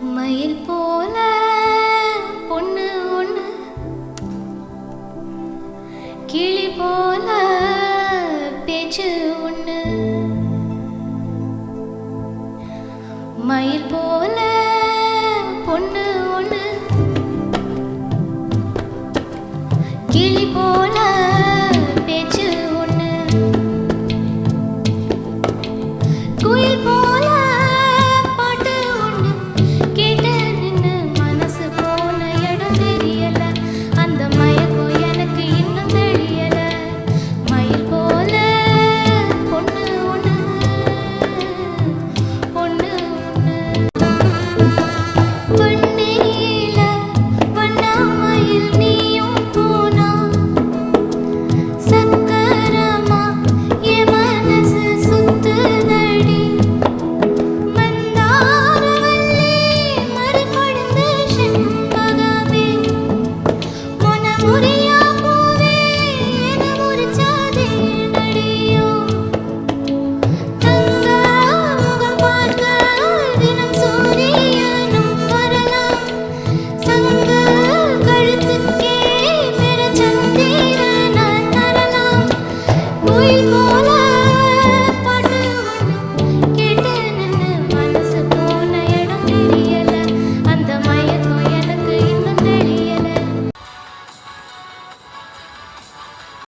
மயில் போல பொண்ணு ஒண்ணு. கிளி போல பேச்சு ஒண்ணு. மயில் போல பொண்ணு ஒண்ணு. கிளி போல